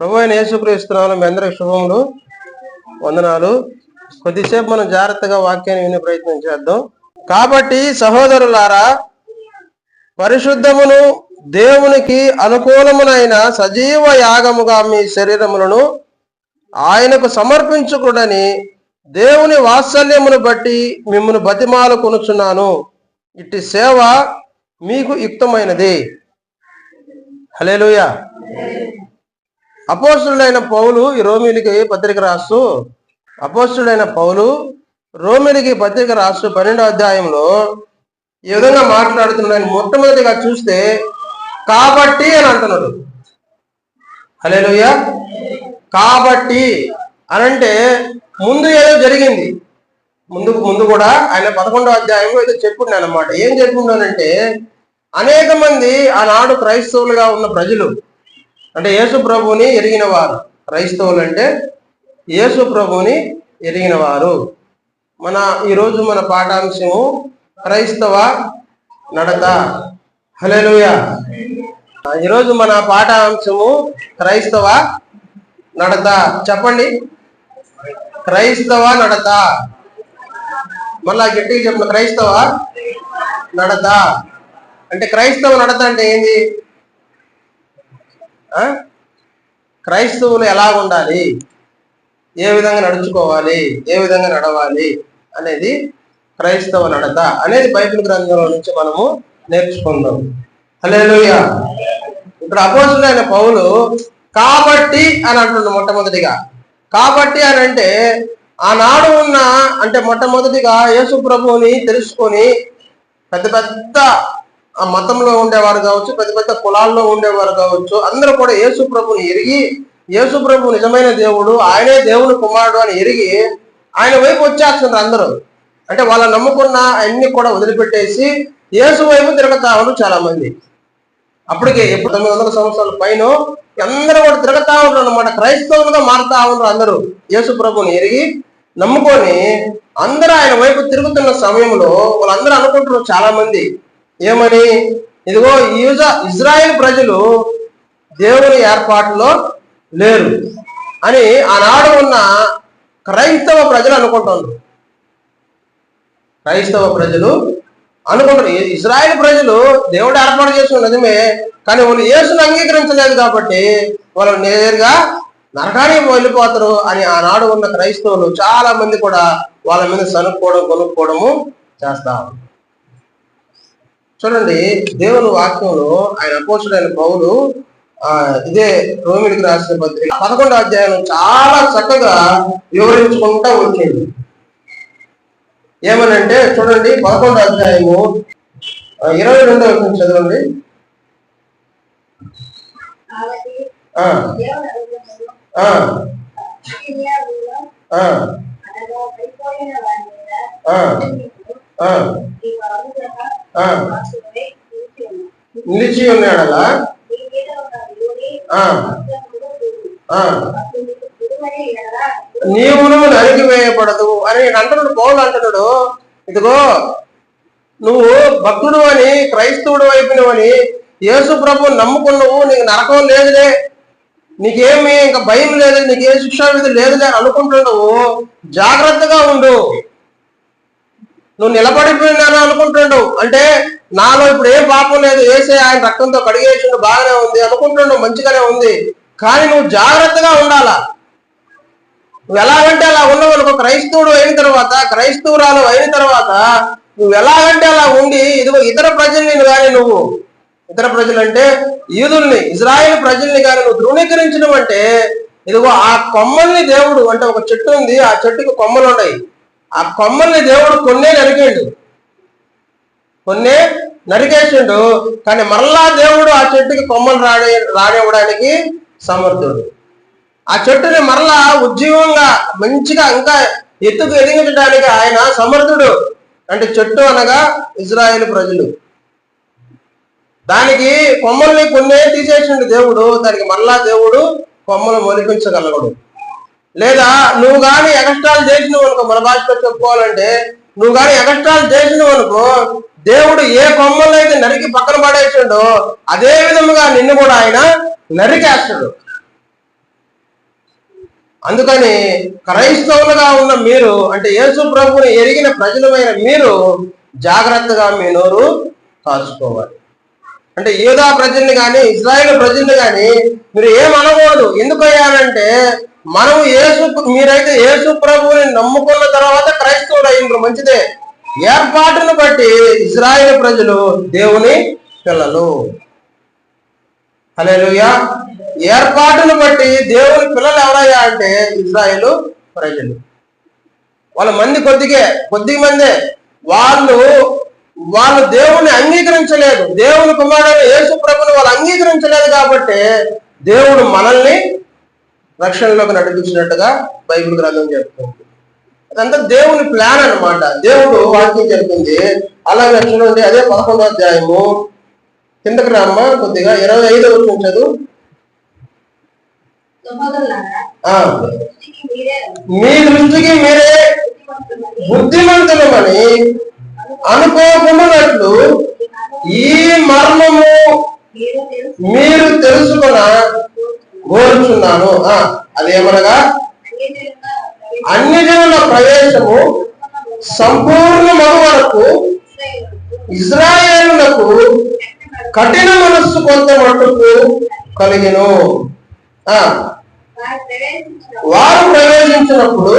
ప్రభు అయిన యేసుక్రీస్తున్నాను మీ అందరికి శుభములు వందనాలు. కొద్దిసేపు మనం జాగ్రత్తగా వాక్యాన్ని వినే ప్రయత్నం చేద్దాం. కాబట్టి సహోదరులారా పరిశుద్ధమును దేవునికి అనుకూలమునైన సజీవ యాగముగా మీ శరీరములను ఆయనకు సమర్పించుకుడని దేవుని వాత్సల్యమును బట్టి మిమ్మల్ని బతిమాలు కొనుచున్నాను. ఇట్టి సేవ మీకు యుక్తమైనది. హలేలుయా అపోస్తుడైన పౌలు ఈ రోమిలికి పత్రిక రాస్తూ అపోస్తుడైన పౌలు రోమిలికి పత్రిక రాస్తూ పన్నెండో అధ్యాయంలో ఈ విధంగా మాట్లాడుతున్నాడు మొట్టమొదటిగా చూస్తే కాబట్టి అని అంటున్నాడు. హలేలుయ్య కాబట్టి అనంటే ముందు ఏదో జరిగింది. ముందు ముందు కూడా ఆయన పదకొండో అధ్యాయంలో ఏదో చెప్పున్నాను అనమాట ఏం చెప్పుకున్నానంటే అనేక మంది ఆనాడు క్రైస్తవులుగా ఉన్న ప్రజలు అంటే యేసు ప్రభువుని ఎరిగిన వారు క్రైస్తవులు అంటే యేసు ప్రభువుని ఎరిగిన వారు మన ఈరోజు మన పాఠాంశము క్రైస్తవ నడత. హలేలుయ ఈరోజు మన పాఠాంశము క్రైస్తవ నడత. చెప్పండి. క్రైస్తవ నడత. మళ్ళా గట్టిగా చెప్పిన క్రైస్తవ నడత. అంటే క్రైస్తవ నడత అంటే ఏంది? క్రైస్తవులు ఎలా ఉండాలి ఏ విధంగా నడుచుకోవాలి? ఏ విధంగా నడవాలి? అనేది క్రైస్తవ నడత అనేది బైబిల్ గ్రంథంలో నుంచి మనము నేర్చుకుందాం. హల్లెలూయా. ఇప్పుడు అపోజిట్ పౌలు కాబట్టి అని అంటున్నాడు మొట్టమొదటిగా. కాబట్టి అని అంటే ఆనాడు ఉన్న అంటే మొట్టమొదటిగా యేసు ప్రభువుని తెలుసుకొని పెద్ద పెద్ద ఆ మతంలో ఉండేవారు కావచ్చు పెద్ద పెద్ద కులాల్లో ఉండేవారు కావచ్చు అందరూ కూడా యేసు ప్రభుని ఎరిగి యేసు ప్రభు నిజమైన దేవుడు ఆయనే దేవుని కుమారుడు అని ఎరిగి ఆయన వైపు వచ్చేస్తున్నారు అందరూ. అంటే వాళ్ళ నమ్ముకున్న అన్ని కూడా వదిలిపెట్టేసి యేసు వైపు తిరగతా ఉన్నారు చాలా మంది అప్పటికే ఎప్పుడు తొమ్మిది వందల సంవత్సరాల పైన అందరూ కూడా తిరగతా ఉన్నారు అనమాట క్రైస్తవులుగా మారుతా ఉన్నారు అందరూ. యేసు ప్రభుని ఎరిగి నమ్ముకొని అందరూ ఆయన వైపు తిరుగుతున్న సమయంలో వాళ్ళందరూ అనుకుంటున్నారు చాలా మంది ఏమని? ఇదిగో యూజ ఇజ్రాయెల్ ప్రజలు దేవుని ఏర్పాటులో లేరు అని ఆనాడు ఉన్న క్రైస్తవ ప్రజలు అనుకుంటున్నారు క్రైస్తవ ప్రజలు అనుకుంటారు. ఇజ్రాయెల్ ప్రజలు దేవుడు ఏర్పాటు చేసిన నిజమే కానీ వాళ్ళు యేసును అంగీకరించలేదు కాబట్టి వాళ్ళు నేరుగా నరకానికి వెళ్ళిపోతారు అని ఆనాడు ఉన్న క్రైస్తవులు చాలా మంది కూడా వాళ్ళ మీద సనుక్కోవడం కొనుక్కోవడము చేస్తారు. చూడండి దేవుని వాక్యంలో ఆయన అపోసుడైన పౌలు ఆ ఇదే రోమిడికి రాసిన పత్రిక పదకొండు అధ్యాయం చాలా చక్కగా వివరించుకుంటా వచ్చింది. ఏమనంటే చూడండి పదకొండు అధ్యాయము ఇరవై రెండో చదవండి. ఆ నిలిచి ఉన్నాడలా? మీ నీవును నరికివేయబడదు అని అంటున్నాడు పౌలు అంటున్నాడు. ఇదిగో నువ్వు భక్తుడు అని క్రైస్తవుడు అయిపోయినవని యేసు ప్రభు నమ్ముకున్నావు నీకు నరకం లేదులే. నీకేమి ఇంకా భయం లేదు నీకు ఏ శిక్షా విధి లేదులే అనుకుంటున్నావు. జాగ్రత్తగా ఉండు. నువ్వు నిలబడిపోయినాను అనుకుంటుండవు అంటే నాలో ఇప్పుడు ఏం పాపం లేదు వేసే ఆయన రక్తంతో కడిగేసిండు బాగానే ఉంది అనుకుంటుండవు మంచిగానే ఉంది. కానీ నువ్వు జాగ్రత్తగా ఉండాలా. నువ్వు ఎలాగంటే అలా ఉన్నావు అనుకో క్రైస్తవుడు అయిన తర్వాత క్రైస్తవురాలు అయిన తర్వాత నువ్వు ఎలాగంటే అలా ఉండి ఇదిగో ఇతర ప్రజల్ని కానీ నువ్వు ఇతర ప్రజలు అంటే యూదుల్ని ఇజ్రాయేల్ ప్రజల్ని కానీ నువ్వు ధృవీకరించడం అంటే ఇదిగో ఆ కొమ్మల్ని దేవుడు అంటే ఒక చెట్టు ఉంది ఆ చెట్టుకి కొమ్మలు ఉన్నాయి. ఆ కొమ్మల్ని దేవుడు కొన్నే నరికేండు. కొన్నే నరికేసిండు. కానీ మరలా దేవుడు ఆ చెట్టుకి కొమ్మలు రాని రానివ్వడానికి సమర్థుడు. ఆ చెట్టుని మరలా ఉజ్జీవంగా మంచిగా ఇంకా ఎత్తుకు ఎదిగించడానికి ఆయన సమర్థుడు. అంటే చెట్టు అనగా ఇజ్రాయేల్ ప్రజలు. దానికి కొమ్మల్ని కొన్నే తీసేసిండు దేవుడు. దానికి మరలా దేవుడు కొమ్మలు మొలిపించగలగడు లేదా నువ్వు గాని ఎగస్ట్రాలు చేసినవు అనుకో మన భాషలో చెప్పుకోవాలంటే నువ్వు గాని ఎగస్ట్రాలు చేసినవు అనుకో దేవుడు ఏ కొమ్మల్లో అయితే నరికి పక్కన పడేసిండో అదే విధముగా నిన్ను కూడా ఆయన నరికేస్తాడు. అందుకని క్రైస్తవులుగా ఉన్న మీరు అంటే యేసు ప్రభుని ఎరిగిన ప్రజలమైన మీరు జాగ్రత్తగా మీ నోరు కాచుకోవాలి. అంటే యూదా ప్రజల్ని కానీ ఇజ్రాయేల్ ప్రజల్ని కానీ మీరు ఏం అనకూడదు ఎందుకు అయ్యానంటే మనం యేసు మీరైతే ఏసు ప్రభువుని నమ్ముకున్న తర్వాత క్రైస్తవులు అయ్యిండ్రు. మంచిదే. ఏర్పాటును బట్టి ఇజ్రాయేల్ ప్రజలు దేవుని పిల్లలు. అలేలుయా ఏర్పాటును బట్టి దేవుని పిల్లలు ఎవరయ్యా అంటే ఇజ్రాయేలు ప్రజలు. వాళ్ళ మంది కొద్దిగే కొద్ది మందే. వాళ్ళు వాళ్ళు దేవుని అంగీకరించలేదు. దేవుని కుమారుడు యేసు ప్రభుని వాళ్ళు అంగీకరించలేదు కాబట్టి దేవుడు మనల్ని రక్షణలోకి నడిపించినట్టుగా బైబిల్ గ్రంథం చెప్తుంది. అదంతా దేవుని ప్లాన్ అన్నమాట. దేవుడు వాక్యం చెప్తుంది. అలాగే చూడండి అదే పదకొండో అధ్యాయము. కిందకి రామ్మ కొద్దిగా ఇరవై ఐదవ వచ్చిన చదువు. మీ దృష్టికి మీరే బుద్ధిమంతులమని అనుకోకున్నట్లు ఈ మర్మము మీరు తెలుసుకున్న కోరుచున్నాను. అదేమనగా అన్ని జనుల ప్రవేశము సంపూర్ణ వరకు ఇజ్రాయేలులకు కఠిన మనస్సు కొంత మట్టుకు కలిగిను. వారు ప్రవేశించినప్పుడు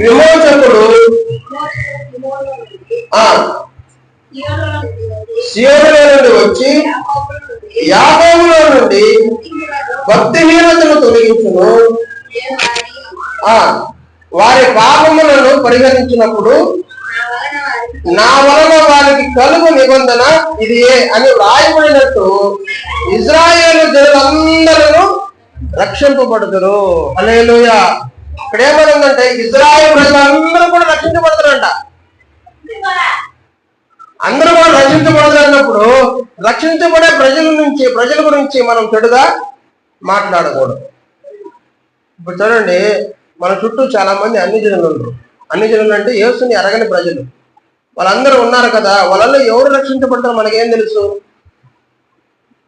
విమోచకుడు సియోనులో నుండి వచ్చి యాకోబులో నుండి భక్తిహీనతను తొలగించును. ఆ వారి పాపములను పరిగణించినప్పుడు నా వలన వారికి కలుగు నిబంధన ఇది అని వ్రాయబడినట్టు ఇజ్రాయేల్ జనులందరూ రక్షింపబడుతురు అలేలుయ ఇక్కడ ఏమనుందంటే ఇజ్రాయేల్ ప్రజలందరూ కూడా రక్షించబడతారంట అందరూ మనం రక్షించబడదన్నప్పుడు రక్షించబడే ప్రజల నుంచి ప్రజల గురించి మనం చెడుగా మాట్లాడకూడదు. ఇప్పుడు చూడండి మన చుట్టూ చాలా మంది అన్ని జనులు ఉన్నారు. అన్ని జనులు అంటే యేసుని ఎరగని ప్రజలు. వాళ్ళందరూ ఉన్నారు కదా వాళ్ళల్లో ఎవరు రక్షించబడతారో మనకేం తెలుసు?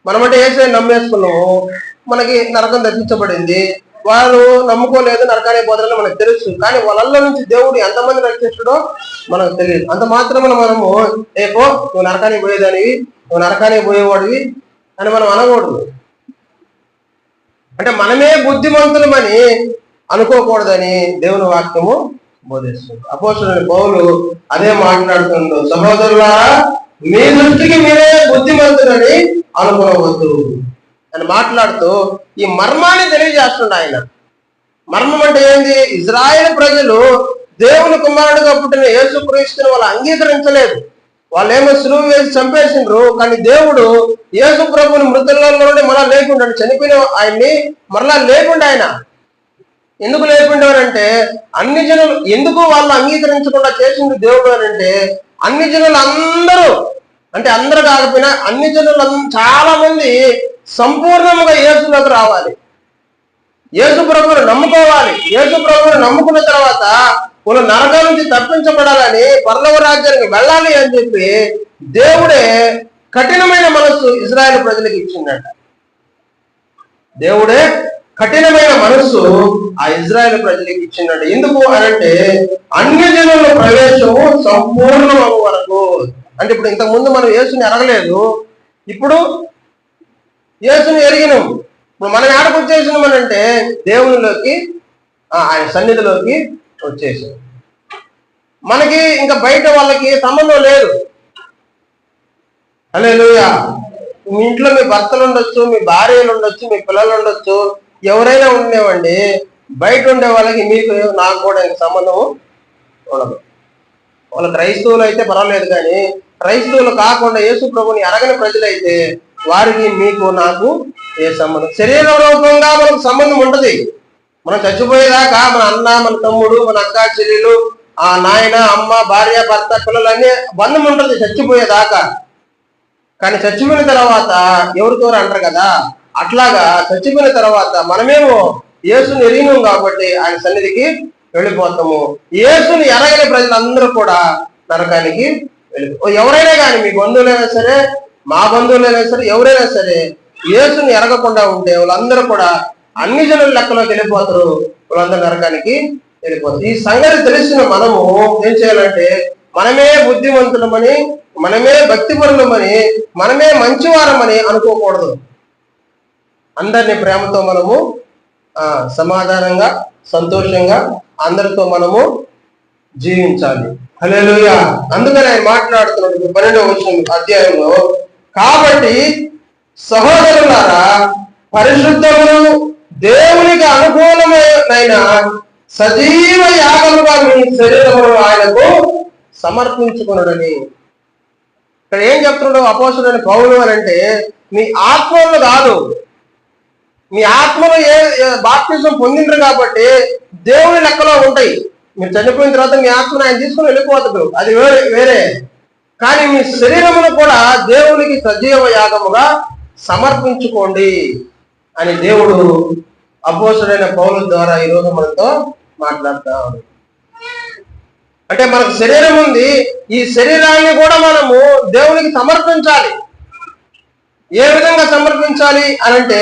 మనమంటే ఏసే నమ్మేసుకున్నాము మనకి నరకం దర్శించబడింది వాళ్ళు నమ్ముకోలేదు నరకానికి పోతారని మనకు తెలుసు. కానీ వాళ్ళల్లో నుంచి దేవుడు ఎంతమంది రక్షించడో మనకు తెలియదు. అంత మాత్రమే మనము ఏపో నువ్వు నరకానికి పోయేదానివి నువ్వు నరకానికి పోయేవాడివి అని మనం అనకూడదు. అంటే మనమే బుద్ధిమంతులమని అనుకోకూడదని దేవుని వాక్యము బోధిస్తుంది. అపోసుడు పౌలు అదే మాట్లాడుతుండు సహోదరులారా మీ దృష్టికి మీరే బుద్ధిమంతులని అనుకోవద్దు. అని మాట్లాడుతూ ఈ మర్మాన్ని తెలియజేస్తుండ ఆయన. మర్మం అంటే ఏంది? ఇజ్రాయెల్ ప్రజలు దేవుని కుమారుడుగా పుట్టిన యేసు క్రీస్తుని వాళ్ళు అంగీకరించలేదు. వాళ్ళు ఏమో సులువు వేసి చంపేసిండ్రు కానీ దేవుడు యేసు ప్రభుని మృతులలో నుండి మరలా లేకుండా చనిపోయిన ఆయన్ని మరలా లేకుండా ఆయన. ఎందుకు లేకుండేవారంటే అన్ని జనులు ఎందుకు వాళ్ళు అంగీకరించకుండా చేసింది దేవుడు అని అంటే అన్ని జనులు అందరూ అంటే అందరూ కాకపోయినా అన్ని జనులు చాలా మంది సంపూర్ణముగా యేసులోకి రావాలి. యేసు ప్రభువుని నమ్ముకోవాలి. యేసు ప్రభువుని నమ్ముకున్న తర్వాత వాళ్ళు నరకం నుంచి తప్పించబడాలని పర్లవ రాజ్యానికి వెళ్ళాలి అని చెప్పి దేవుడే కఠినమైన మనస్సు ఇజ్రాయెల్ ప్రజలకు ఇచ్చిందట. దేవుడే కఠినమైన మనస్సు ఆ ఇజ్రాయెల్ ప్రజలకు ఇచ్చిందట. ఎందుకు అనంటే అన్య జనుల ప్రవేశము సంపూర్ణం వరకు. అంటే ఇప్పుడు ఇంతకు ముందు మనం యేసుని అడగలేదు. ఇప్పుడు యేసుని ఎరిగినాం ఇప్పుడు మనం ఏడకు వచ్చేసినాం అని అంటే దేవునిలోకి ఆ, ఆయన సన్నిధిలోకి వచ్చేసాం. మనకి ఇంకా బయట వాళ్ళకి సంబంధం లేదు. అలే మీ ఇంట్లో మీ భర్తలు ఉండొచ్చు మీ భార్యలు ఉండొచ్చు మీ పిల్లలు ఉండొచ్చు ఎవరైనా ఉండేవండి బయట ఉండే వాళ్ళకి మీకు నాకు కూడా ఇంక సంబంధం ఉండదు. వాళ్ళ క్రైస్తవులు అయితే పర్వాలేదు కానీ క్రైస్తవులు కాకుండా యేసు ప్రభుని అరగని ప్రజలైతే వారికి మీకు నాకు ఏ సంబంధం? శరీర రూపంగా మనకు సంబంధం ఉండదు. మనం చచ్చిపోయేదాకా మన అన్న మన తమ్ముడు మన అక్క చెల్లెలు ఆ నాయన అమ్మ భార్య భర్త పిల్లలు అన్ని బంధం ఉండదు చచ్చిపోయేదాకా. కానీ చచ్చిపోయిన తర్వాత ఎవరితో అంటారు కదా? అట్లాగా చచ్చిపోయిన తర్వాత మనమేమో యేసుని ఎరిగినాం కాబట్టి ఆయన సన్నిధికి వెళ్ళిపోతాము. యేసుని ఎరగని ప్రజలందరూ కూడా నరకానికి వెళ్ళి ఓ ఎవరైనా కానీ మీ బంధువులైనా సరే మా బంధువులైనా సరే ఎవరైనా సరే యేసుని ఎరగకుండా ఉంటే వాళ్ళందరూ కూడా అన్ని జనుల లెక్కలోకి వెళ్ళిపోతారు వాళ్ళందరూ నరకానికి వెళ్ళిపోతారు. ఈ సంగతి తెలిసిన మనము ఏం చేయాలంటే మనమే బుద్ధిమంతులమని మనమే భక్తిపరులమని మనమే మంచివారమని అనుకోకూడదు. అందరినీ ప్రేమతో మనము ఆ సమాధానంగా సంతోషంగా అందరితో మనము జీవించాలి. హలో అందుకని ఆయన మాట్లాడుతున్నాడు. పన్నెండవ వచ్చిన అధ్యాయంలో కాబట్టి సహోదరులారా పరిశుద్ధమును దేవునికి అనుకూలమైన సజీవ యాగముగా మీ శరీరమును ఆయనకు సమర్పించుకున్నాడని ఇక్కడ ఏం చెప్తున్నాడు అపోసుడని పౌలు అని అంటే మీ ఆత్మలు కాదు. మీ ఆత్మలు ఏ బాప్తిజం పొందిండ్రు కాబట్టి దేవుని లెక్కలో ఉంటాయి. మీరు చనిపోయిన తర్వాత మీ ఆత్మను ఆయన తీసుకుని వెళ్ళిపోతాడు. అది వేరే వేరే. కానీ మీ శరీరమును కూడా దేవునికి సజీవ యాగముగా సమర్పించుకోండి అని దేవుడు అపోసుడైన పౌరుల ద్వారా ఈరోజు మనతో మాట్లాడుతా అంటే మనకు శరీరం ఉంది ఈ శరీరాన్ని కూడా మనము దేవునికి సమర్పించాలి. ఏ విధంగా సమర్పించాలి అని అంటే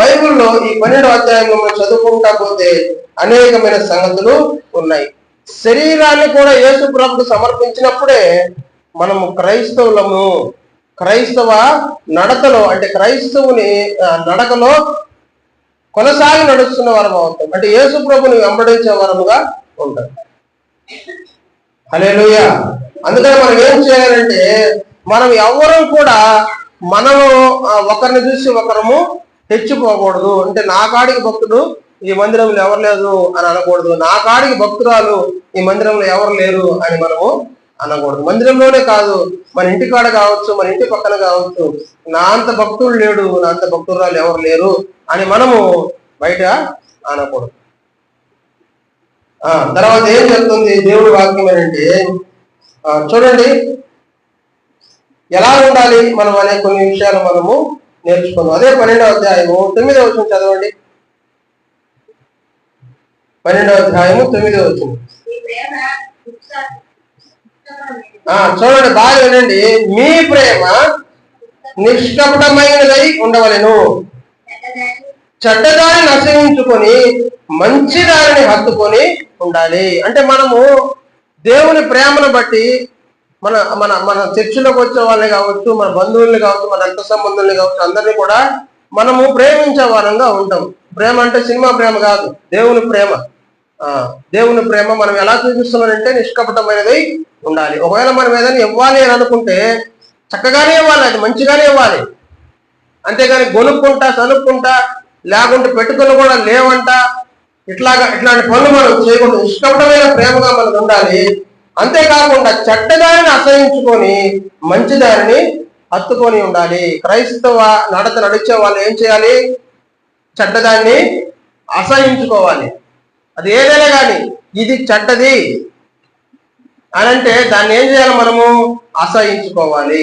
బైబిల్లో ఈ పన్నెండు అధ్యాయంలో మనం చదువుకుంటా పోతే అనేకమైన సంగతులు ఉన్నాయి. శరీరాన్ని కూడా యేసు ప్రభుకు సమర్పించినప్పుడే మనము క్రైస్తవులము క్రైస్తవ నడతలో అంటే క్రైస్తవుని నడకలో కొనసాగి నడుస్తున్న వరం అవుతాం. అంటే యేసు ప్రభుని వెంబడించే వరముగా ఉంటాం. హలేలుయ అందుకని మనం ఏం చేయాలంటే మనం ఎవరం కూడా మనము ఒకరిని చూసి ఒకరము తెచ్చిపోకూడదు. అంటే నా కాడికి భక్తుడు ఈ మందిరంలో ఎవరు లేదు అని అనకూడదు. నా కాడికి భక్తురాలు ఈ మందిరంలో ఎవరు లేరు అని మనము అనకూడదు. మందిరంలోనే కాదు మన ఇంటి కాడ కావచ్చు మన ఇంటి పక్కన కావచ్చు నా అంత భక్తుడు లేడు నా అంత భక్తురాలు ఎవరు లేరు అని మనము బయట అనకూడదు. ఆ తర్వాత ఏం చెప్తుంది దేవుడి వాక్యం ఏంటంటే చూడండి ఎలా ఉండాలి మనం అనే కొన్ని విషయాలు మనము నేర్చుకున్నాం అదే పన్నెండవ అధ్యాయము తొమ్మిదవ వచ్చిన చదవండి. పన్నెండవ అధ్యాయము తొమ్మిదవ వచ్చింది ఈ ప్రేమ ఉత్సాహ- ఉత్సాహమైనది. ఆ చూడండి బాగా వినండి. మీ ప్రేమ నిష్కపటమైనదై ఉండవలెను. చెడ్డదారిని చెడ్డదాన్ని నశించుకొని మంచి దారిని హత్తుకొని ఉండాలి. అంటే మనము దేవుని ప్రేమను బట్టి మన మన మన చర్చిలోకి వచ్చే వాళ్ళని కావచ్చు మన బంధువుల్ని కావచ్చు మన రక్త సంబంధుల్ని కావచ్చు అందరినీ కూడా మనము ప్రేమించే వారంగా ఉంటాం. ప్రేమ అంటే సినిమా ప్రేమ కాదు దేవుని ప్రేమ. దేవుని ప్రేమ మనం ఎలా చూపిస్తున్నానంటే నిష్కపటమైనది ఉండాలి. ఒకవేళ మనం ఏదైనా ఇవ్వాలి అని అనుకుంటే చక్కగానే ఇవ్వాలి అది మంచిగానే ఇవ్వాలి. అంతేగాని గొనుక్కుంటా చనుక్కుంటా లేకుంటే పెట్టుకుని కూడా లేవంట. ఇట్లాగా ఇట్లాంటి పనులు మనం చేయకుండా ఇష్టపడమైన ప్రేమగా మనకు ఉండాలి. అంతేకాకుండా చెడ్డదారిని అసహించుకొని మంచిదారిని హత్తుకొని ఉండాలి. క్రైస్తవ నడత నడిచే వాళ్ళు ఏం చేయాలి? చెడ్డదాన్ని అసహించుకోవాలి అది ఏదైనా కానీ ఇది చెడ్డది అని అంటే దాన్ని ఏం చేయాలి మనము? అసహించుకోవాలి.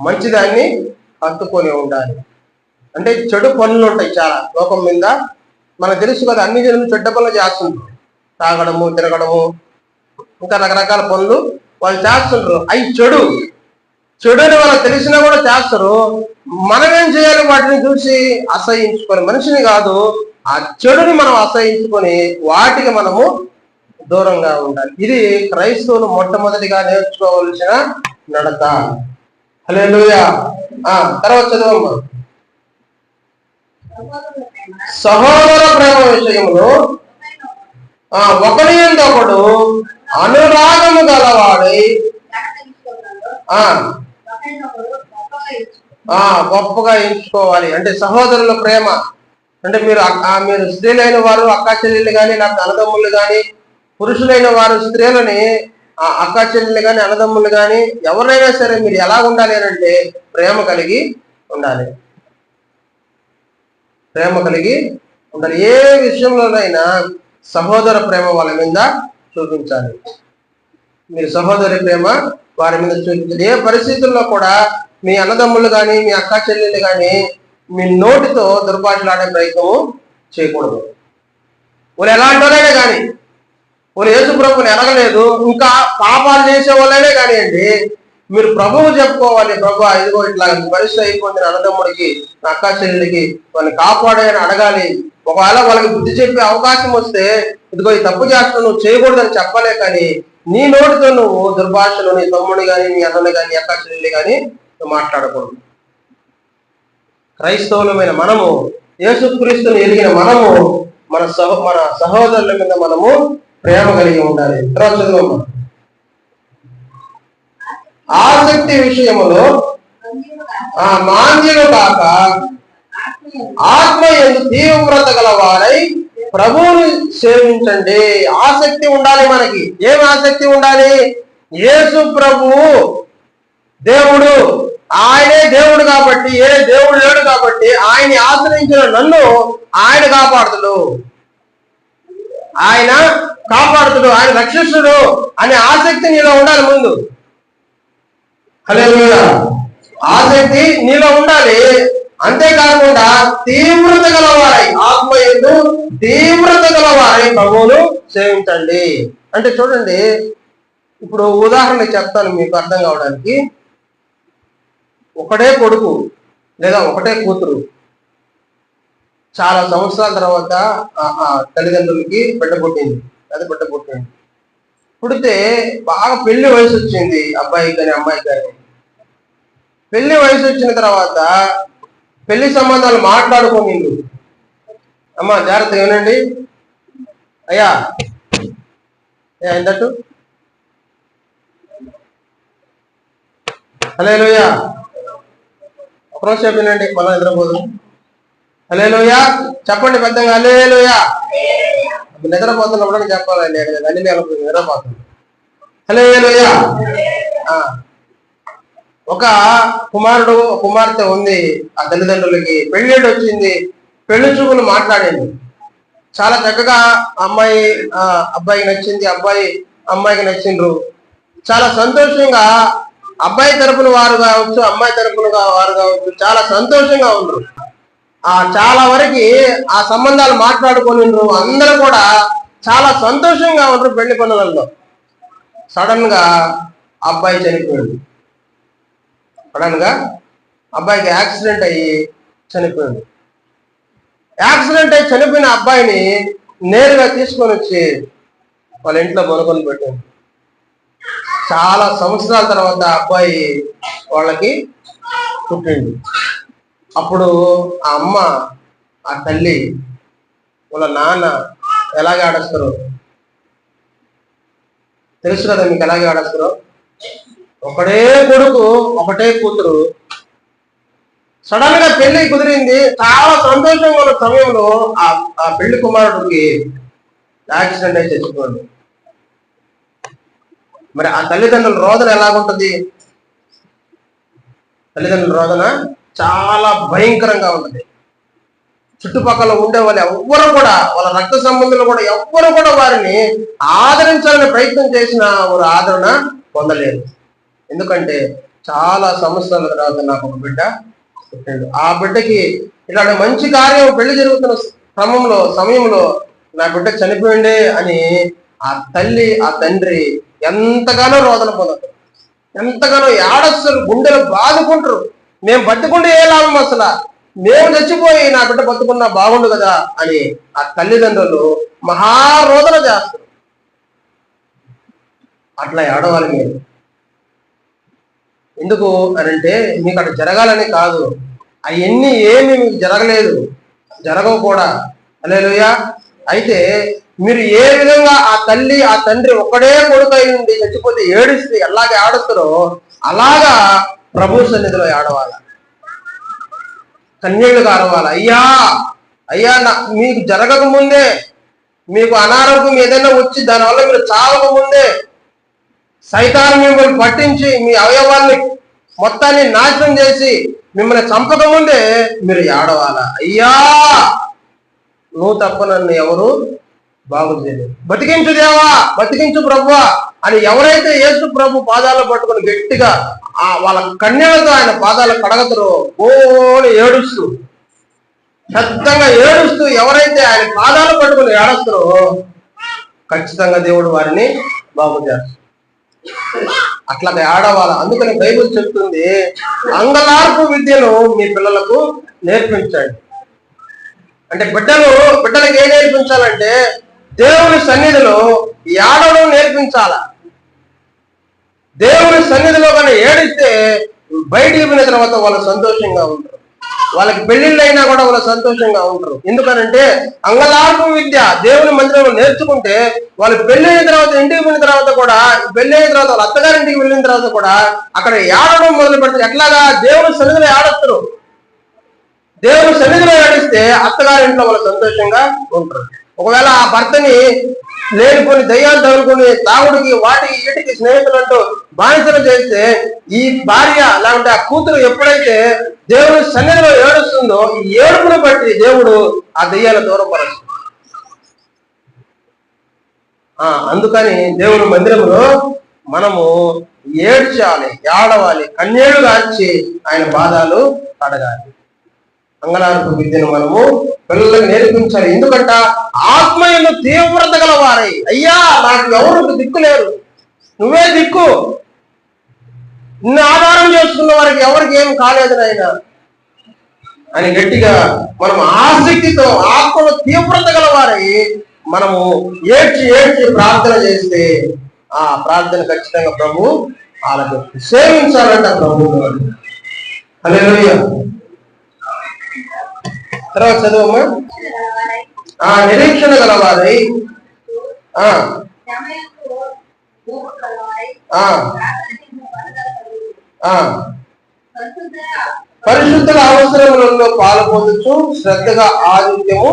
మంచిదాన్ని హత్తుకొని ఉండాలి. అంటే చెడు పనులు ఉంటాయి చాలా. లోకం మీద మనకు తెలుసు కదా అన్ని జనులు చెడ్డ పనులు చేస్తుంటారు తాగడము తిరగడము ఇంకా రకరకాల పనులు వాళ్ళు చేస్తుంటారు అవి చెడు. చెడుని వాళ్ళకి తెలిసినా కూడా చేస్తారు. మనం ఏం చేయాలి వాటిని చూసి అసహించుకొని మనిషిని కాదు. ఆ చెడుని మనం అసహించుకొని వాటికి మనము దూరంగా ఉండాలి. ఇది క్రైస్తవులు మొట్టమొదటిగా నేర్చుకోవలసిన నడత. హలే ఆ తర్వాత చదువు సహోదర ప్రేమ విషయంలో ఆ ఒకరి ఒకడు అనురాగము గలవాడై ఆ గొప్పగా ఆ గొప్పగా ఎంచుకోవాలి. అంటే సహోదరుల ప్రేమ. అంటే మీరు మీరు స్త్రీలైన వారు అక్కా చెల్లెళ్ళు కానీ లేకపోతే అన్నదమ్ములు కానీ పురుషులైన వారు స్త్రీలని ఆ అక్కా చెల్లెళ్ళు కానీ అన్నదమ్ములు కానీ ఎవరైనా సరే మీరు ఎలా ఉండాలి అని అంటే ప్రేమ కలిగి ఉండాలి. ప్రేమ కలిగి ఉండాలి. ఏ విషయంలోనైనా సహోదర ప్రేమ వాళ్ళ మీద చూపించాలి. మీరు సహోదరి ప్రేమ వారి మీద చూపించాలి ఏ పరిస్థితుల్లో కూడా మీ అన్నదమ్ములు కానీ మీ అక్క చెల్లెళ్ళు కానీ మీ నోటితో దుర్భాషలాడే ప్రయత్నము చేయకూడదు. వాళ్ళు ఎలాంటి వాళ్ళైనా కానీ వాళ్ళు యేసు ప్రభుని ఎరగలేదు ఇంకా పాపాలు చేసే వాళ్ళైనా కానివ్వండి మీరు ప్రభువు చెప్పుకోవాలి ప్రభు ఇదిగో ఇట్లా పరిస్థితి అయిపోయింది అన్నదమ్ముడికి నా అక్క చెల్లెలికి వాళ్ళని కాపాడని అడగాలి. ఒకవేళ వాళ్ళకి బుద్ధి చెప్పే అవకాశం వస్తే ఇదిగో ఈ తప్పు చేస్తున్నావు నువ్వు చేయకూడదని చెప్పలే కానీ నీ నోటితో నువ్వు దుర్భాషలు నీ తమ్ముడు కానీ నీ అన్నని కానీ అక్క చెల్లి కానీ నువ్వు మాట్లాడకూడదు. క్రైస్తవులమైన మనము యేసుక్రీస్తుని ఎరిగిన మనము మన సహ మన సహోదరుల మీద మనము ప్రేమ కలిగి ఉండాలి. తర్వాత చదువు ఆసక్తి విషయములో ఆ మాంద్యము కాక ఆత్మ ఎందు తీవ్రత గలవారై ప్రభువుని సేవించండి. ఆసక్తి ఉండాలి మనకి. ఏం ఆసక్తి ఉండాలి? యేసు ప్రభువు దేవుడు. ఆయనే దేవుడు కాబట్టి ఏ దేవుడు లేడు కాబట్టి ఆయన్ని ఆశ్రయించిన నన్ను ఆయన కాపాడుతుడు. ఆయన కాపాడుతుడు ఆయన రక్షిస్తుడు అనే ఆసక్తి నీలో ఉండాలి ముందు. ఆసక్తి నీలో ఉండాలి. అంతేకాకుండా తీవ్రత గలవారై ఆత్మ ఎందు తీవ్రత గలవారై ప్రభువును సేవించండి. అంటే చూడండి ఇప్పుడు ఉదాహరణ చెప్తాను మీకు అర్థం కావడానికి. ఒకటే కొడుకు లేదా ఒకటే కూతురు చాలా సంవత్సరాల తర్వాత తల్లిదండ్రులకి బిడ్డ పుట్టింది. అది బిడ్డ పుట్టింది. పుడితే బాగా పెళ్ళి వయసు వచ్చింది అబ్బాయి కానీ అమ్మాయి కానీ. పెళ్ళి వయసు వచ్చిన తర్వాత పెళ్ళి సంబంధాలు మాట్లాడుకోనిండు అమ్మా జాగ్రత్తగా వినండి అయ్యా. ఏ ఏంటట్టు హలో లోయ ఒక రోజు మళ్ళీ నిద్రపోదు. హలో లోయ చెప్పండి పెద్దగా హలే లోయ నిద్రపోతున్నప్పుడు చెప్పాలండి అన్ని నిద్రపోతుంది హలో లోయ ఒక కుమారుడు కుమార్తె ఉంది. ఆ తల్లిదండ్రులకి పెళ్ళిళ్ళు వచ్చింది. పెళ్ళి చూపులు మాట్లాడింది. చాలా చక్కగా అమ్మాయి అబ్బాయికి నచ్చింది అబ్బాయి అమ్మాయికి నచ్చిండ్రు. చాలా సంతోషంగా అబ్బాయి తరపున వారు కావచ్చు అమ్మాయి తరపున వారు కావచ్చు చాలా సంతోషంగా ఉండరు. ఆ చాలా వరకు ఆ సంబంధాలు మాట్లాడుకునిండ్రు. అందరూ కూడా చాలా సంతోషంగా ఉంటారు పెళ్ళి పనులలో సడన్గా అబ్బాయి చనిపోయాడు. సడన్గా అబ్బాయికి యాక్సిడెంట్ అయ్యి చనిపోయాడు. యాక్సిడెంట్ అయి చనిపోయిన అబ్బాయిని నేరుగా తీసుకొని వచ్చి వాళ్ళ ఇంట్లో కొనుక్కొని పెట్టాడు. చాలా సంవత్సరాల తర్వాత ఆ అబ్బాయి వాళ్ళకి పుట్టిండు. అప్పుడు ఆ అమ్మ ఆ తల్లి వాళ్ళ నాన్న ఎలాగ ఆడేస్తారో? తెలుసు కదా మీకు ఎలాగే ఆడేస్తారో? ఒకటే కొడుకు ఒకటే కూతురు. సడన్గా పెళ్ళి కుదిరింది. చాలా సంతోషంగా ఉన్న సమయంలో ఆ ఆ పెళ్ళి కుమారుడికి యాక్సిడెంట్ అయి చచ్చిపోయింది. మరి ఆ తల్లిదండ్రుల రోదన ఎలాగుంటది? తల్లిదండ్రుల రోదన చాలా భయంకరంగా ఉంటుంది. చుట్టుపక్కల ఉండే వాళ్ళు ఎవ్వరు కూడా వాళ్ళ రక్త సంబంధులు కూడా ఎవ్వరు కూడా వారిని ఆదరించాలని ప్రయత్నం చేసిన వారు ఆదరణ పొందలేరు ఎందుకంటే చాలా సంవత్సరాల తర్వాత నాకు ఒక బిడ్డ పుట్టాడు ఆ బిడ్డకి ఇలాంటి మంచి కార్యం పెళ్ళి జరుగుతున్న క్రమంలో సమయంలో నా బిడ్డ చనిపోయిండే అని ఆ తల్లి ఆ తండ్రి ఎంతగానో రోదన పొందరు. ఎంతగానో ఏడస్తారు గుండెలు బాదుకుంటారు. మేము బతుకుంటే ఏ లాభం అసలు? మేము చచ్చిపోయి నా బిడ్డ బతుకున్నా బాగుండు కదా అని ఆ తల్లిదండ్రులు మహారోదన చేస్తారు. అట్లా ఏడవాలి మీరు. ఎందుకు అని అంటే మీకు అక్కడ జరగాలని కాదు. అవన్నీ ఏమి మీకు జరగలేదు. జరగవు కూడా అలేలుయా అయితే మీరు ఏ విధంగా ఆ తల్లి ఆ తండ్రి ఒక్కడే కొడుకు అయింది చచ్చిపోతే ఏడుస్తే ఎలాగే ఆడుతారో అలాగా ప్రభు సన్నిధిలో ఆడవాల కన్యలు కారవాలి అయ్యా అయ్యా నా మీకు జరగక ముందే మీకు అనారోగ్యం ఏదైనా వచ్చి దానివల్ల మీరు చావక ముందే సైతాన్ మిమ్మల్ని పట్టించి మీ అవయవాల్ని మొత్తాన్ని నాశనం చేసి మిమ్మల్ని చంపక ముందే మీరు ఏడవాలా? అయ్యా! నువ్వు తప్ప నన్ను ఎవరు బాగు చేయలేదు. బతికించు దేవా! బతికించు ప్రభువా! అని ఎవరైతే యేసు ప్రభు పాదాలు పట్టుకొని గట్టిగా ఆ వాళ్ళ కన్యలతో ఆయన పాదాలు కడగతారో ఓని ఏడుస్తూ శబ్దంగా ఏడుస్తూ ఎవరైతే ఆయన పాదాలు పట్టుకొని ఏడుస్తారో ఖచ్చితంగా దేవుడు వారిని బాగు చేస్తారు అట్లా ఆడవాళ్ళ అందుకని బైబిల్ చెప్తుంది అంగలార్పు విద్యను మీ పిల్లలకు నేర్పించండి. అంటే బిడ్డలు బిడ్డలకు ఏం నేర్పించాలంటే దేవుని సన్నిధిలో ఏడవడం నేర్పించాల? దేవుని సన్నిధిలో కానీ ఏడిస్తే బయటికి పోయిన తర్వాత వాళ్ళు సంతోషంగా ఉంటారు. వాళ్ళకి పెళ్ళిళ్ళు అయినా కూడా వాళ్ళు సంతోషంగా ఉంటారు. ఎందుకనంటే అంగలార్పు విద్య దేవుని మందిరంలో నేర్చుకుంటే వాళ్ళు పెళ్ళైన తర్వాత ఇంటికి వెళ్ళిన తర్వాత కూడా పెళ్ళైన తర్వాత వాళ్ళ అత్తగారింటికి వెళ్ళిన తర్వాత కూడా అక్కడ ఏడడం మొదలు పెడతారు. ఎట్లాగా? దేవుని సన్నిధిలో ఏడస్తారు. దేవుని సన్నిధిలో ఏడిస్తే అత్తగారింట్లో వాళ్ళు సంతోషంగా ఉంటారు. ఒకవేళ ఆ భర్తని లేనిపోని దయ్యాలు తగులుకొని తాగుడికి వాటికి వీటికి స్నేహితులు అంటూ బానిసలు చేస్తే ఈ భార్య లేకుంటే ఆ కూతురు ఎప్పుడైతే దేవుడు సన్నిధిలో ఏడుస్తుందో ఈ ఏడుపును బట్టి దేవుడు ఆ దయ్యాల దూరం ఆ అందుకని దేవుడు మందిరంలో మనము ఏడ్చాలి ఏడవాలి కన్నీళ్ళు కాల్చి ఆయన బాధాలు అడగాలి. అంగళార్పు విద్యను మనము పిల్లలకు నేర్పించాలి. ఎందుకంట? ఆత్మయంలో తీవ్రత గల వారై అయ్యా నాకు ఎవరు దిక్కు లేరు. నువ్వే దిక్కు. నిన్ను ఆధారం చేసుకున్న వారికి ఎవరికి ఏం కాలేదు నాయన. అని గట్టిగా మనం ఆసక్తితో ఆత్మలో తీవ్రత గల వారై మనము ఏడ్చి ఏడ్చి ప్రార్థన చేస్తే ఆ ప్రార్థన ఖచ్చితంగా ప్రభు వాళ్ళకు సేవించాలంట ప్రభు. అదే తర్వాత చదువమ్మా ఆ నిరీక్షణ గలవారై. ఆ. ఆ. ఆ. పరిశుద్ధుల అవసరములలో పాల్పొందుచు శ్రద్ధగా ఆదిత్యము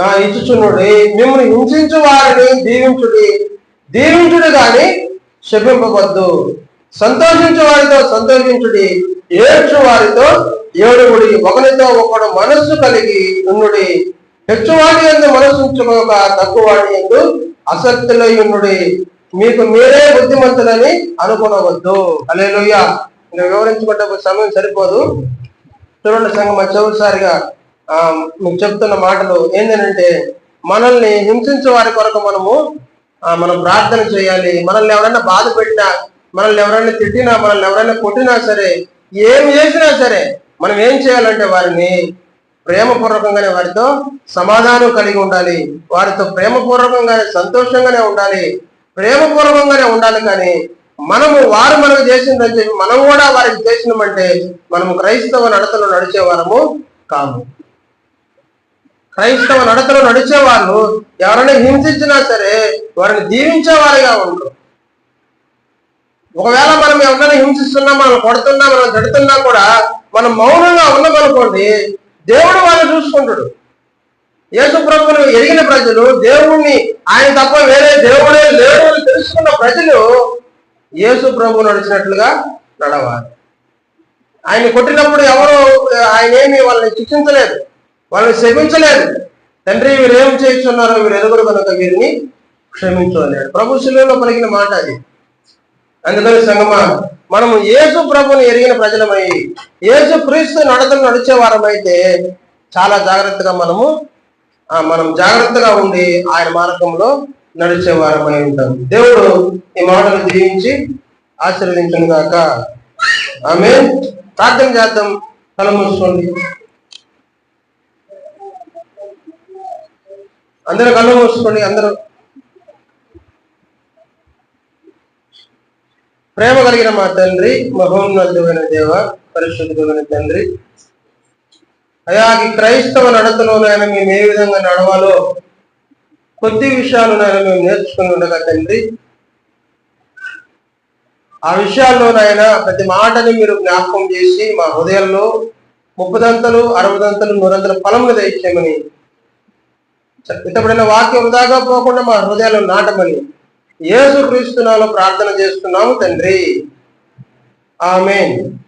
ఆ, ఇచ్చుచునుడి మిమ్మల్ని హింసించు వారిని దీవించుడి. దీవించుడు గాని శపింపవద్దు. సంతోషించు వారితో సంతోషించుడి ఏడ్చు వారితో ఏడుగుడి ఒకరితో ఒకడు మనస్సు కలిగి ఉన్నుడి హెచ్చువాడి ఎందు మనస్సు ఉంచుకోక తక్కువవాడి ఎందు అసక్తిలో ఉన్నుడి మీకు మీరే బుద్ధిమంతులని అనుకునవద్దు. అలేలుయ్య ఇంకా వివరించుకుంటే సమయం సరిపోదు. చూడండి సంఘం చివరిసారిగా ఆ, మీకు చెప్తున్న మాటలు ఏంటంటే మనల్ని హింసించే వారి కొరకు మనము మనం ప్రార్థన చేయాలి. మనల్ని ఎవరైనా బాధ పెట్టినా మనల్ని ఎవరైనా తిట్టినా మనల్ని ఎవరైనా కొట్టినా సరే ఏం చేసినా సరే మనం ఏం చేయాలంటే వారిని ప్రేమపూర్వకంగానే వారితో సమాధానం కలిగి ఉండాలి. వారితో ప్రేమపూర్వకంగానే సంతోషంగానే ఉండాలి. ప్రేమపూర్వకంగానే ఉండాలి కానీ మనము వారు మనకు చేసిందని చెప్పి మనం కూడా వారికి చేసినామంటే మనము క్రైస్తవ నడతలో నడిచేవారము కాము. క్రైస్తవ నడతలో నడిచే వాళ్ళు ఎవరైనా హింసించినా సరే వారిని దీవించేవారిగా ఉండరు. ఒకవేళ మనం ఎవరైనా హింసిస్తున్నా మనం కొడుతున్నా మనం తిడుతున్నా కూడా మనం మౌనంగా ఉన్నామనుకోండి దేవుడు వాళ్ళని చూసుకుంటాడు. యేసు ప్రభువును ఎరిగిన ప్రజలు దేవుణ్ణి ఆయన తప్ప వేరే దేవుడే లేడు అని తెలుసుకున్న ప్రజలు యేసు ప్రభు నడిచినట్లుగా నడవాలి. ఆయన కొట్టినప్పుడు ఎవరు ఆయన ఏమి వాళ్ళని శిక్షించలేదు వాళ్ళని క్షమించలేదు. తండ్రి వీరు చేస్తున్నారో వీరు ఎదుగురు కనుక వీరిని క్షమించలేడు ప్రభు శిలువలో పలికిన మాట అది. అందుకని సంగమా మనము యేసు ప్రభుని ఎరిగిన ప్రజలమై యేసు క్రీస్తు నడతలు నడిచే వారమైతే చాలా జాగ్రత్తగా మనము మనం జాగ్రత్తగా ఉండి ఆయన మార్గంలో నడిచే వారమై ఉంటాం. దేవుడు ఈ మాటలు జీవించి ఆశీర్వదించను గాక. ఆమె ప్రార్థన చేద్దాం. కలమూసుకోండి అందరూ కళ్ళు మూసుకోండి. అందరూ ప్రేమ కలిగిన మా తండ్రి మహోన్నతుడైన దేవ పరిశుద్ధుడైన తండ్రి. అయా ఈ క్రైస్తవ నడతలోనైనా మేము ఏ విధంగా నడవాలో కొద్ది విషయాలునైనా మేము నేర్చుకుని ఉండగా తండ్రి. ఆ విషయాల్లోనైనా ప్రతి మాటని మీరు జ్ఞాపకం చేసి మా హృదయంలో ముప్పదంతలు అరవదంతలు నూరంతల ఫలములు దయచేయమని. ఇతబడిన వాక్యం వృధాగా పోకుండా మా హృదయాలు నాటమని. యేసు క్రీస్తునాలో ప్రార్థన చేస్తున్నాము తండ్రి. ఆమెన్.